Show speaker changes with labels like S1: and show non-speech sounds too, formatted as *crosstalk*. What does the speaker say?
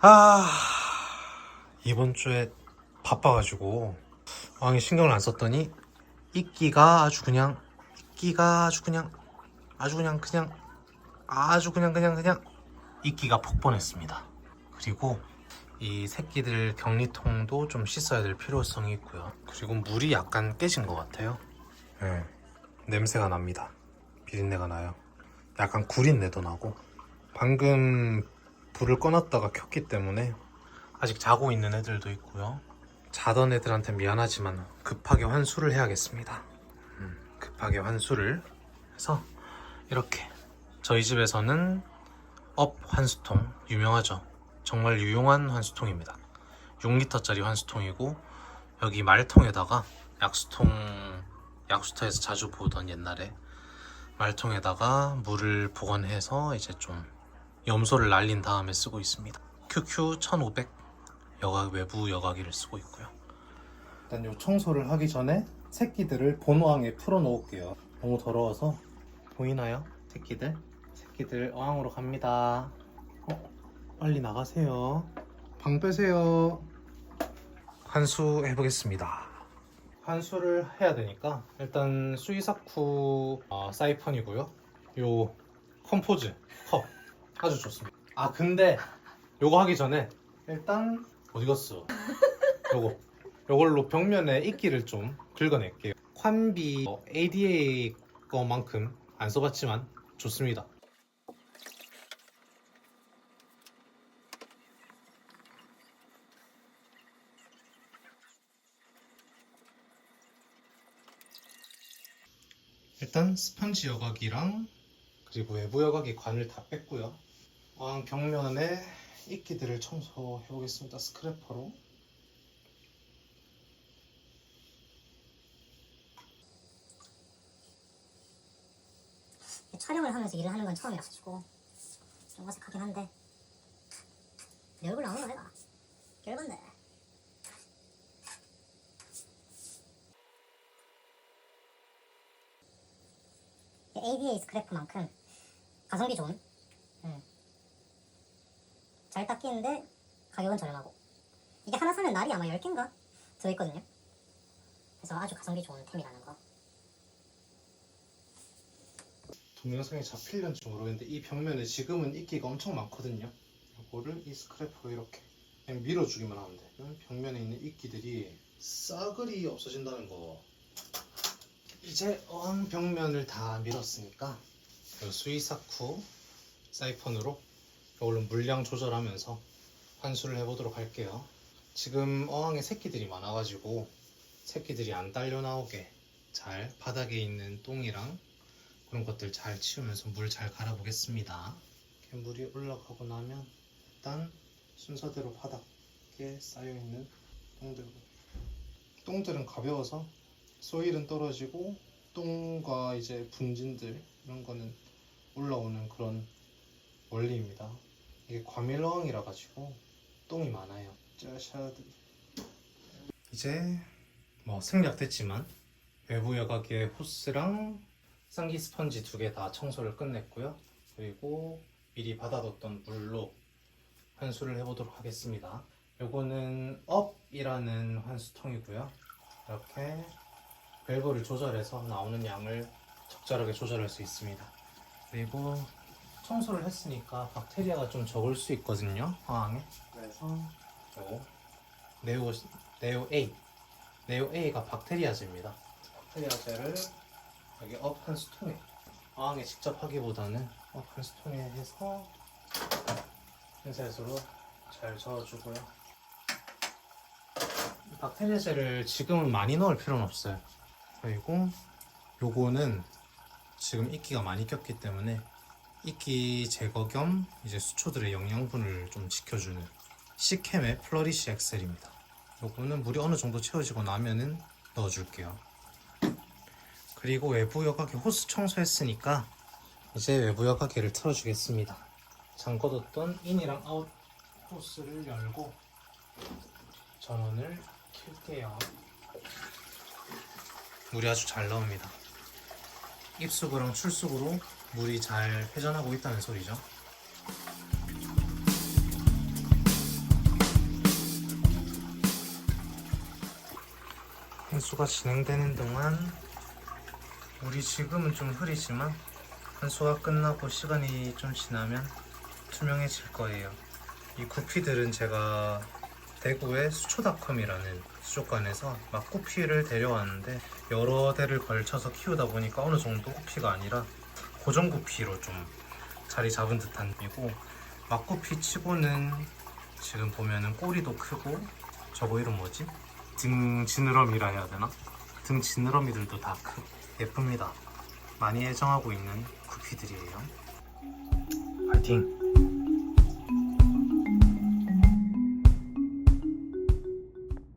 S1: 아 이번 주에 바빠가지고 왕이 신경을 안 썼더니 이끼가 아주 그냥 이끼가 아주 그냥 아주 그냥 그냥 아주 그냥 그냥 그냥 이끼가 폭번했습니다. 그리고 이 새끼들 격리통도 좀 씻어야 될 필요성이 있고요. 그리고 물이 약간 깨진 것 같아요. 네, 냄새가 납니다. 비린내가 나요. 약간 구린내도 나고 방금 불을 꺼놨다가 켰기 때문에 아직 자고 있는 애들도 있고요. 자던 애들한테 미안하지만 급하게 환수를 해야겠습니다. 음, 급하게 환수를 해서 이렇게 저희 집에서는 업 환수통 유명하죠. 정말 유용한 환수통입니다. 6리터짜리 환수통이고 여기 말통에다가 약수통 약수터에서 자주 보던 옛날에 말통에다가 물을 보관해서 이제 좀 염소를 날린 다음에 쓰고 있습니다. QQ 1500 여각 외부 여과기를 쓰고 있고요. 일단 요 청소를 하기 전에 새끼들을 본어항에 풀어 놓을게요. 너무 더러워서 보이나요? 새끼들? 새끼들 어항으로 갑니다. 어, 빨리 나가세요. 방 빼세요. 환수 해보겠습니다. 환수를 해야 되니까 일단 수이사쿠 어, 사이펀이고요. 요 컴포즈 컵 아주 좋습니다. 아 근데 요거 하기 전에 일단 어디 갔어? *laughs* 요거 요걸로 벽면에 이끼를 좀 긁어낼게요. 어, ADA 거만큼 안 써봤지만 좋습니다. 일단 스펀지 여과기랑 그리고 외부 여과기 관을 다 뺐고요. 어항 벽면에 이끼들을 청소해 보겠습니다. 스크래퍼로.
S2: 촬영을 하면서 일을 하는 건 처음이라가지고 좀 어색하긴 한데 내 얼굴 나오는 거 내가 결건데 ADA 스크래프만큼 가성비 좋은 음. 잘 닦이는데 가격은 저렴하고 이게 하나 사면 날이 아마 10개인가 들어있거든요 그래서 아주 가성비 좋은 템이라는 거
S1: 동영상에 잡힐는지 모르겠는데 이 벽면에 지금은 이끼가 엄청 많거든요. 이거를 이 스크래퍼로 이렇게 그냥 밀어주기만 하면 돼. 벽면에 있는 이끼들이 싸그리 없어진다는 거. 이제 어항 벽면을 다 밀었으니까 이 수이사쿠 사이펀으로 이걸로 물량 조절하면서 환수를 해보도록 할게요. 지금 어항에 새끼들이 많아가지고 새끼들이 안 딸려 나오게 잘 바닥에 있는 똥이랑 그런 것들 잘 치우면서 물 잘 갈아 보겠습니다. 이렇게 물이 올라가고 나면 일단 순서대로 바닥에 쌓여있는 똥들 똥들은 가벼워서 소일은 떨어지고 똥과 이제 분진들 이런 거는 올라오는 그런 원리입니다. 이게 과밀어항이라 가지고 똥이 많아요. 짜샤드 이제 뭐 생략됐지만 외부 여과기의 호스랑 쌍기 스펀지 두 개 다 청소를 끝냈고요. 그리고 미리 받아뒀던 물로 환수를 해보도록 하겠습니다. 요거는 업이라는 환수통이고요. 이렇게 밸브를 조절해서 나오는 양을 적절하게 조절할 수 있습니다. 그리고 청소를 했으니까 박테리아가 좀 적을 수 있거든요. 화항에. 그래서 요 네오 네오 A 네오 A가 박테리아제입니다. 박테리아제를 여기 업 한스통에 어항에 직접 하기보다는 업 한스통에 해서 핀셋으로 잘 저어주고요. 박테리아제를 지금은 많이 넣을 필요는 없어요. 그리고 요거는 지금 이끼가 많이 꼈기 때문에 이끼 제거 겸 이제 수초들의 영양분을 좀 지켜주는 시캠의 플러리시 엑셀입니다. 요거는 물이 어느 정도 채워지고 나면은 넣어줄게요. 그리고 외부 여과기 호스 청소했으니까 이제 외부 여과기를 틀어주겠습니다. 잠궈뒀던 인이랑 아웃 호스를 열고 전원을 켤게요. 물이 아주 잘 나옵니다. 입수구랑 출수구로 물이 잘 회전하고 있다는 소리죠. 한수가 진행되는 동안 물이 지금은 좀 흐리지만 한수가 끝나고 시간이 좀 지나면 투명해질 거예요. 이 구피들은 제가 대구의 수초닷컴이라는 수족관에서 막 구피를 데려왔는데 여러 대를 걸쳐서 키우다 보니까 어느 정도 구피가 아니라 고정 구피로 좀 자리 잡은 듯한 이고 막구피 치고는 지금 보면은 꼬리도 크고 저거 이름 뭐지? 등 지느러미라 해야 되나? 등 지느러미들도 다 크고 예쁩니다. 많이 애정하고 있는 구피들이에요. 파이팅!